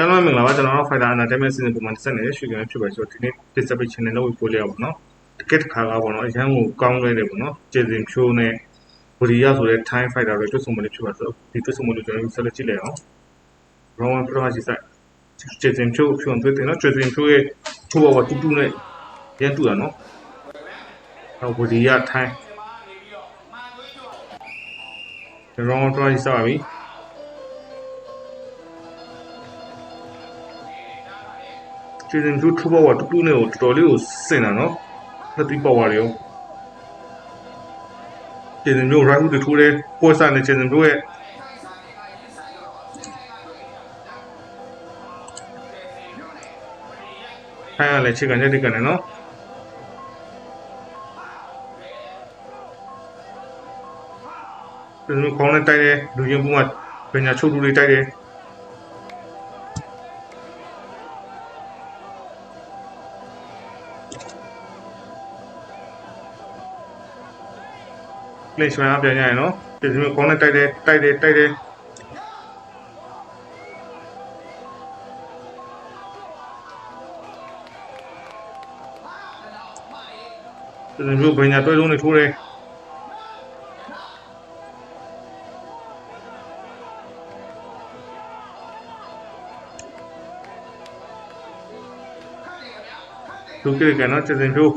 ကျွန်တော်မင်္ဂလာပါကျွန်တော်တို့ Fighter Entertainment Season ပုံမှန်တက်နေရွှေကံဖြစ်ပါဆိုတော့ဒီနေ့ Display Channel လောက်ပို့လိုက်ရပါတော့တကက်ခါကပေါ့နော်အရန်ကိုကောင်းခဲ့တယ်ပေါ့နော်ကျေစင်ဖြိုးနဲ့ဘူရီယာဆိုတဲ့ Thai Fighter တွေတွတ်ဆုံမလို့ဖြစ်ပါဆိုတော့ဒီတွတ်ဆုံမလို့ကျွန်တော်ဆက်လက်ကြည့်လိုက်အောင် Round 1 Pro ရှိစိုက်ကျေစင်ဖြိုးဖြိုးတွေ့တယ်နော်ကျေစင်ဖြိုးရဲ့ထိုးဘောကတူတူနဲ့ရန်တူတာနော်ဟောဘူရီယာ Thai Round 1 Pro ရှိစိုက်ပါပြီ ကျေစင်ဖြိုးထိုးဘောကတူတူနဲ့ကိုတော်တော်လေးကိုစင်တာနော်နှစ်တိပေါ်ပါလေရောကျေစင်မျိုး right hook တွေထိုးတယ်ပွဲစားနေကျေစင်မျိုးရဲ့ခိုင်းရလဲခြေကန်ချက်တိကန်နေနော်ကျေစင်မျိုးခေါင်းနဲ့တိုက်တယ်လူချင်းဘူးကပညာချုပ်လူတွေတိုက်တယ် play ဆွဲအားပြန်ရရင်နော်ဒီလိုကောင်းနဲ့တိုက်တယ်တိုက်တယ်တိုက်တယ်ဒီလိုမျိုးဘယ်ညာတွဲလုံးနေထိုးတယ် လူကြီးကနော်စင်ဖြိုး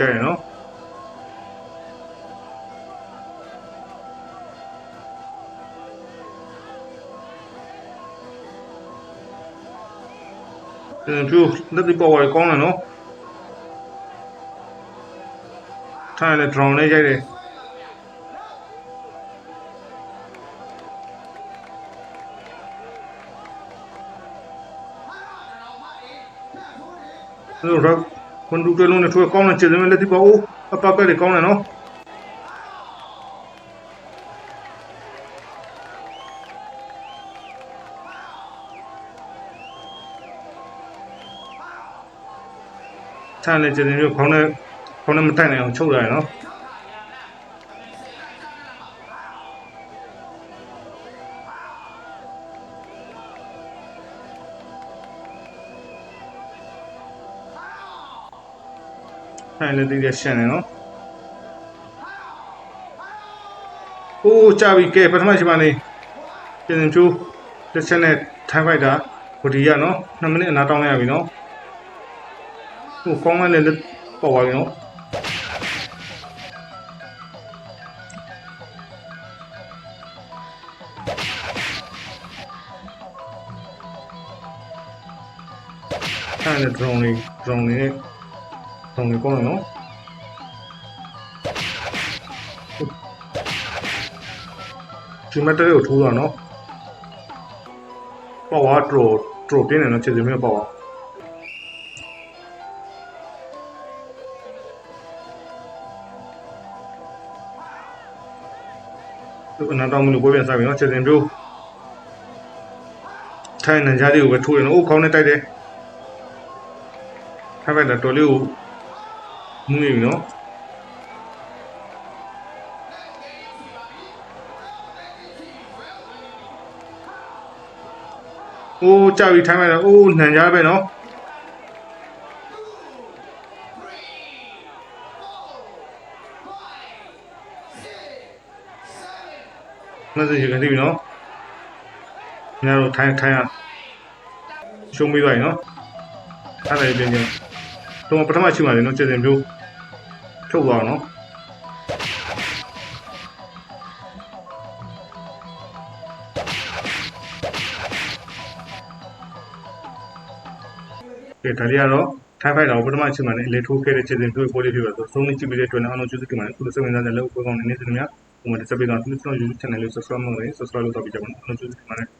ထိုင်မှာ ကလည်းချုပ်ဘူးတွေတိုက်ရနော်ဒီပြူလက်ဒီပေါ်ဝါကောင်းတယ်နော်ထိုင်လည်း drone နဲ့ရိုက်တယ်အဲ့တော့ကွန်ဒူတဲလုံးနဲ့ထွေးကောင်းတဲ့ခြေစမ်းလက်ဒီပေါ်အိုးအပကလေးကောင်းတယ်နော် ထိုင်လည်းခြေစမ်းမျိုးခေါင်းနဲ့ခေါင်းနဲ့မတိုက်နိုင်အောင်ချုပ်ရတယ်နော်ထိုင်လည်းတည်ရရှင်းနေနော်အိုးကြာပြီကဲပထမရှိပါနေခြေစမ်းချိုးတစ်ချက်နဲ့ထိုင်ဖိုက်တာဘဒီရနော်2မိနစ်အနားတောင်းလိုက်ရပြီနော် ဟိုကောင်းလိုက်လည်းပေါ်ပါပြီနော်အဲ့ဒါ drone လေး drone လေးနဲ့ drone လေးကောင်းတယ်နော်ဒီမတ်တဲကိုထိုးတာနော်ပေါ့ဝါ draw draw တင်းနေနော်ခြေစမျိုးပေါ့ဝါ သူအနာတောင်းမှုလို့ပွဲပြန်စားပြီနော်ချက်တင်ပြိုးထိုင်းနန်ကြားလေးကိုပဲထိုးတယ်နော်အိုးခေါင်းနဲ့တိုက်တယ်ထိုင်းဘက်ကတော်လေးကိုမှုနေပြီနော်โอ้จ่าบีทําไปแล้วโอ้หนันจ้าไปเนาะ 50ရေကန်သိပြီနော်။ညာတော့ထိုင်းထိုင်းရရှုံးပြီးသွားပြီနော်။ထားလိုက်ပြင်ပြင်။တော့ပထမချိန်ပါလေနော်ကျေစင်မျိုးထုတ်သွားအောင်နော်။ကဲဒါလေးကတော့ Thai Fight တော့ပထမအချိန်မှာလည်းအလေထိုးခဲ့တဲ့ခြေစဉ်တွေ့ပိုးလေးဖြစ်ပါဆိုသုံးနှစ်ကြည့်ပြီးတဲ့အတွက်လည်းအားလုံးကျေးဇူးတင်ပါတယ်ခုလိုစိတ်ဝင်စားတဲ့လောက်ပွဲကောင်းတဲ့နေ့စဉ်များ ဟိုမှာတစ်စက်ပေးတော့သူတို့ YouTube channel လေး subscribe လုပ်